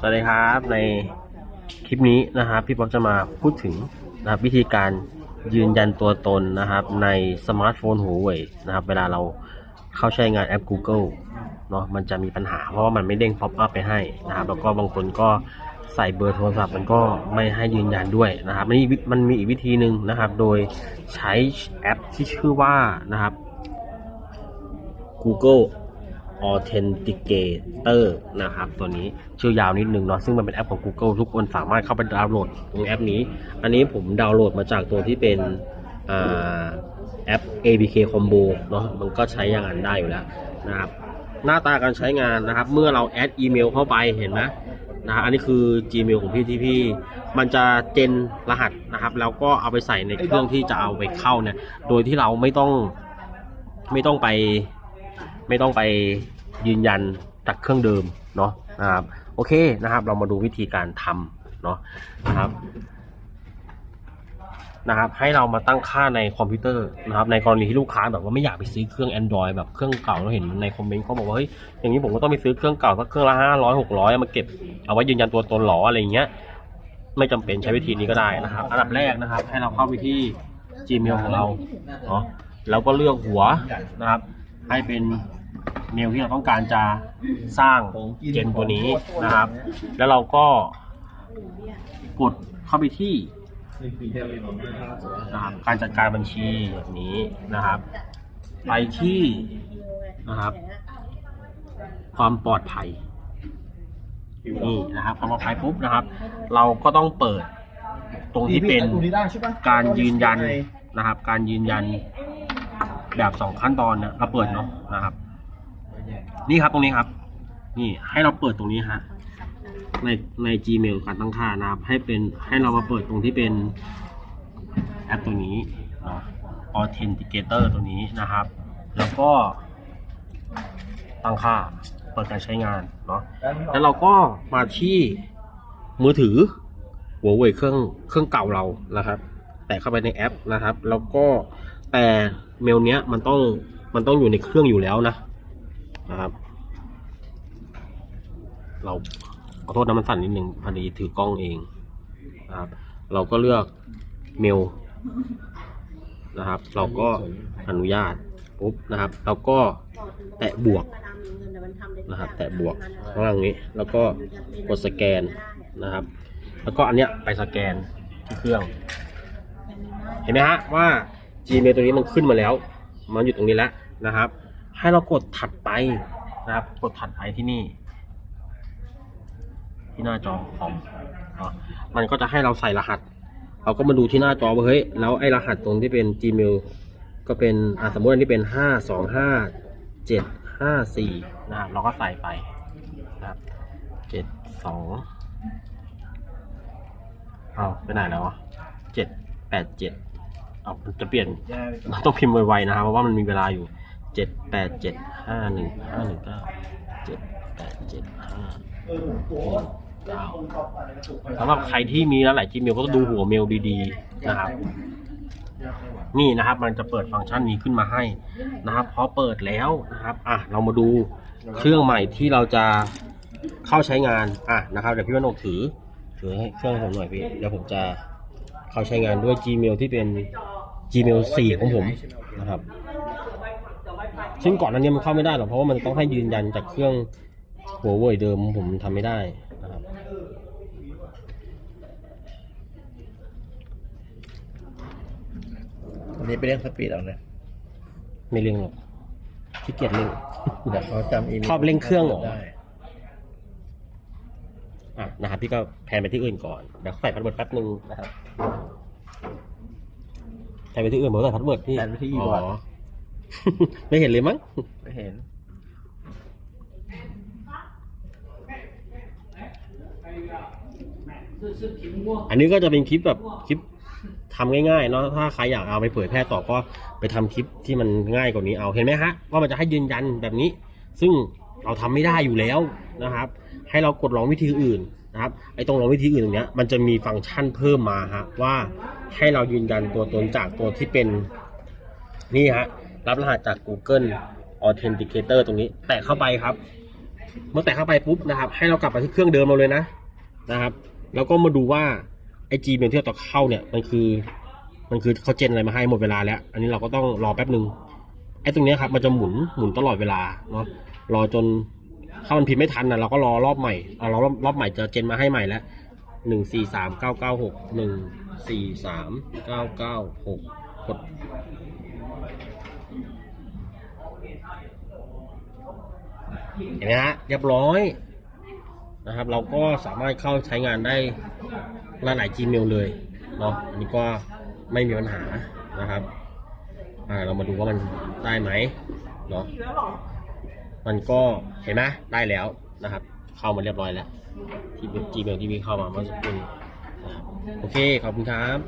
สวัสดีครับในคลิปนี้นะครับพี่ป๊อปจะมาพูดถึงนะครับวิธีการยืนยันตัวตนนะครับในสมาร์ทโฟนหัวเว่ยนะครับเวลาเราเข้าใช้งานแอป Google เนาะมันจะมีปัญหาเพราะว่ามันไม่เด้ง pop up ไปให้นะครับแล้วก็บางคนก็ใส่เบอร์โทรศัพท์มันก็ไม่ให้ยืนยันด้วยนะครับมันมีมันมีอีกวิธีหนึ่งนะครับ โดยใช้แอปที่ชื่อว่านะครับ Google Authenticator นะครับ ตัวนี้ชื่อยาวนิดนึงเนาะซึ่งมันเป็นแอปของ Google ทุกคนสามารถเข้าไปดาวน์โหลดตรงแอปนี้ อันนี้ผมดาวน์โหลดมาจากตัวที่เป็นอแอป ABK Combo เนาะมันก็ใช้อย่างนั้นได้อยู่แล้วนะครับหน้าตาการใช้งานนะครับ เมื่อเราแอดอีเมลเข้าไปเห็นไหมนะฮะอันนี้คือ Gmail ของพี่ที่พี่ มันจะเจนรหัสนะครับ แล้วก็เอาไปใส่ในเครื่องที่จะเอาไปเข้าเนี่ย โดยที่เราไม่ต้องไม่ต้องไป ไม่ต้องไป ยืนยันจากเครื่องเดิมเนาะนะครับ โอเคนะครับ เรามาดูวิธีการทำเนาะนะครับนะครับให้เรามาตั้งค่าในคอมพิวเตอร์นะครับในกรณีที่ลูกค้าแบบว่าไม่อยากไปซื้อเครื่อง Android แบบเครื่องเก่าเราเห็นในคอมเมนต์เขาบอกว่าเฮ้ยอย่างนี้ผมก็ต้องไปซื้อเครื่องเก่าสักเครื่องละห้าร้อยหกร้อยมาเก็บเอาไว้ยืนยันตัวตนหรออะไรอย่างเงี้ย ไม่จำเป็นใช้วิธีนี้ก็ได้นะครับ อันดับแรกนะครับ ให้เราเข้าไปที่ Gmail ของเราเนาะแล้วก็เลือกหัวนะครับ ให้เป็น เมลที่เราต้องการจะสร้างเจนตัวนี้นะครับ แล้วเราก็กดเข้าไปที่นะครับการจัดการบัญชีแบบนี้นะครับ ไปที่นะครับ ความปลอดภัยนี่นะครับความปลอดภัยปุ๊บนะครับ เราก็ต้องเปิดตรงที่เป็นการยืนยันนะครับ การยืนยันแบบสองขั้นตอนนี่ยเราเปิดเนาะนะครับ นี่ครับตรงนี้ครับ นี่ให้เราเปิดตรงนี้ฮะในใน Gmail การตั้งค่านะครับ ให้เป็นให้เรามาเปิดตรงที่เป็นแอปตัวนี้เนาะ Authenticator ตัวนี้นะครับ แล้วก็ตั้งค่าเปิดการใช้งานเนาะแล้วเราก็มาที่มือถือหัวเว่ยเครื่องเครื่องเก่าเรานะครับ แตะเข้าไปในแอปนะครับ แล้วก็แต่เมลเนี้ยมันต้องมันต้องอยู่ในเครื่องอยู่แล้วนะ นะครับ เราขอโทษนะมันสั่นนิดนึงพอดีถือกล้องเองนะครับ เราก็เลือกเมลนะครับ เราก็อนุญาตปุ๊บนะครับ เราก็แตะบวกนะครับ แตะบวกข้างล่างนี้ แล้วก็กดสแกนนะครับ แล้วก็อันเนี้ยไปสแกนที่เครื่อง เห็นไหมฮะว่า Gmail ตัวนี้มันขึ้นมาแล้ว มันอยู่ตรงนี้แล้วนะครับ ให้เรากดถัดไปนะครับ กดถัดไปที่นี่ ที่หน้าจอคอมอะมันก็จะให้เราใส่รหัส เราก็มาดูที่หน้าจอว่าเฮ้ยแล้วไอ้รหัสตรงที่เป็น Gmail ก็เป็นอะสมมติอันนี้เป็นห้าสองห้าเจ็ดห้าสี่นะครับเราก็ใส่ไปนะครับเจ็ดสองเอาไปไหนแล้วอะเจ็ดแปดเจ็ดเอาจะเปลี่ยนต้องพิมพ์ไวๆนะครับเพราะว่ามันมีเวลาอยู่ เจ็ดแปดเจ็ดห้าหนึ่งห้าหนึ่งเก้าเจ็ดแปดเจ็ดห้าเก้าสำหรับใครที่มีแล้วหลาย Gmail ก็ต้องดูหัวเมลดีๆนะครับ นี่นะครับ มันจะเปิดฟังก์ชันนี้ขึ้นมาให้นะครับพอเปิดแล้วนะครับ อะเรามาดูเครื่องใหม่ที่เราจะเข้าใช้งานอะนะครับเดี๋ยวพี่วานกถือถือให้เครื่องผมหน่อยพี่เดี๋ยวผมจะเข้าใช้งานด้วย Gmail ที่เป็น Gmail 4 ของผมนะครับ ซึ่งก่อนหนั้นเนี่ยมันเข้าไม่ได้หรอกเพราะว่ามันต้องให้ยืนยันจากเครื่องหัวเว่ยเดิมผมทำไม่ได้นะครับอันนี้ไปเล่นสปีดเอาเนี่ยไม่เร่งหรอกขี้เกียจเร่งเดี๋ยวเขาจำอีเมลชอบเร่งเครื่องเหรอได้อะนะครับพี่ก็แพนไปที่อื่นก่อนเดี๋ยวใส่พาสเวิร์ดแป๊บนึงนะครับแพนไปที่อื่นผมใส่พาสเวิร์ดพี่แทนไปที่อีบอร์ด ไม่เห็นเลยมั้ง ไม่เห็น อันนี้ก็จะเป็นคลิปแบบคลิปทำง่ายๆเนาะถ้าใครอยากเอาไปเผยแพร่ต่อก็ไปทำคลิปที่มันง่ายกว่านี้เอาเห็นไหมฮะว่ามันจะให้ยืนยันแบบนี้ ซึ่งเราทำไม่ได้อยู่แล้วนะครับ ให้เรากดลองวิธีอื่นนะครับไอ้ตรงลองวิธีอื่นตรงเนี้ยมันจะมีฟังก์ชันเพิ่มมาฮะว่าให้เรายืนยันตัวตนจากตัวที่เป็นนี่ฮะ รับรหัสจาก Google Authenticator ตรงนี้ แตะเข้าไปครับ เมื่อแตะเข้าไปปุ๊บนะครับ ให้เรากลับไปที่เครื่องเดิมเราเลยนะนะครับ แล้วก็มาดูว่าไอจีเมลที่เราต่อเข้าเนี่ยมันคือ มันคือเขาเจนอะไรมาให้หมดเวลาแล้ว อันนี้เราก็ต้องรอแป๊บหนึ่งไอ้ตรงนี้ครับมันจะหมุนหมุนตลอดเวลาเนาะรอจนถ้ามันพิมพ์ไม่ทันนะเราก็รอรอบใหม่เอาเรารอบรอบใหม่จะเจนมาให้ใหม่แล้วหนึ่งสี่สามเก้าเก้าหกหนึ่งสี่สามเก้าเก้าหกกด เห็นไหมฮะเรียบร้อยนะครับ เราก็สามารถเข้าใช้งานได้หลายๆ Gmail เลยเนาะอันนี้ก็ไม่มีปัญหานะครับอ่าเรามาดูว่ามันได้ไหมเนาะมันก็เห็นไหมได้แล้วนะครับ เข้ามาเรียบร้อยแล้ว ที่เป็น Gmail ที่มีเข้ามาเมื่อสักครู่โอเค ขอบคุณครับ